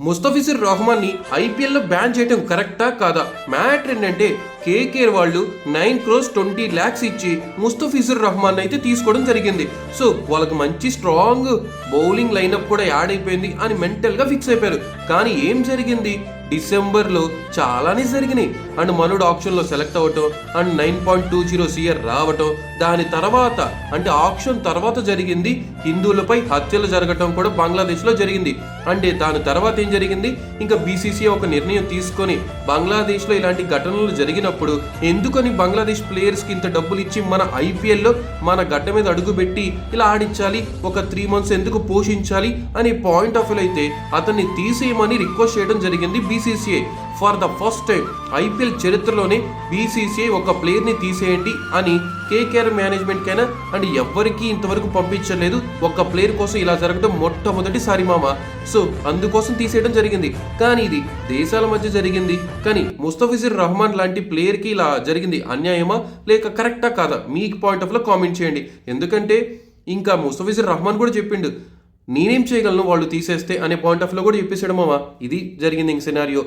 ముస్తఫిజుర్ రహమాన్ని ఐపీఎల్లో బ్యాన్ చేయడం కరెక్టా కాదా? మ్యాటర్ ఏంటంటే కేకేఆర్ వాళ్ళు నైన్ క్రోస్ ట్వంటీ ల్యాక్స్ ఇచ్చి ముస్తఫిజుర్ రహమాన్ అయితే తీసుకోవడం జరిగింది. సో వాళ్ళకి మంచి స్ట్రాంగ్ బౌలింగ్ లైనప్ కూడా యాడ్ అయిపోయింది అని మెంటల్గా ఫిక్స్ అయిపోయారు. కానీ ఏం జరిగింది? డిసెంబర్లో చాలానే జరిగినాయి. అండ్ మనుడు ఆప్షన్లో సెలెక్ట్ అవ్వటం and nine point two zero CR రావటం దాని తర్వాత అంటే ఆప్షన్ తర్వాత జరిగింది. హిందువులపై హత్యలు జరగటం కూడా బంగ్లాదేశ్లో జరిగింది. అంటే దాని తర్వాత ఏం జరిగింది? ఇంకా బీసీసీ ఒక నిర్ణయం తీసుకొని బంగ్లాదేశ్లో ఇలాంటి ఘటనలు జరిగినప్పుడు ఎందుకని బంగ్లాదేశ్ ప్లేయర్స్కి ఇంత డబ్బులు ఇచ్చి మన ఐపీఎల్లో మన గడ్డ మీద అడుగు పెట్టి ఇలా ఆడించాలి ఒక త్రీ మంత్స్ ఎందుకు పోషించాలి అనే పాయింట్ ఆఫ్ వ్యూ అయితే అతన్ని తీసేయమని రిక్వెస్ట్ చేయడం జరిగింది BCCI for the first time IPL చరిత్రలోనే బీసీసీఐ ఒక ప్లేయర్ని తీసేయండి అని కేకేఆర్ మేనేజ్మెంట్కైనా అండ్ ఎవ్వరికీ ఇంతవరకు పంపించలేదు. ఒక ప్లేయర్ కోసం ఇలా జరగడం మొట్టమొదటిసారి మామ. సో అందుకోసం తీసేయడం జరిగింది. కానీ ఇది దేశాల మధ్య జరిగింది. కానీ ముస్తఫిజుర్ రహమాన్ లాంటి ప్లేయర్ ప్లేయర్కి ఇలా జరిగింది అన్యాయమా లేక కరెక్టా కాదా? మీ పాయింట్ ఆఫ్లో కామెంట్ చేయండి. ఎందుకంటే ఇంకా ముస్తఫిజుర్ రహమాన్ కూడా చెప్పిండు నేనేం చేయగలను వాళ్ళు తీసేస్తే అనే పాయింట్ ఆఫ్లో కూడా చెప్పేసాడు మామ. ఇది జరిగింది ఇంక సినారియో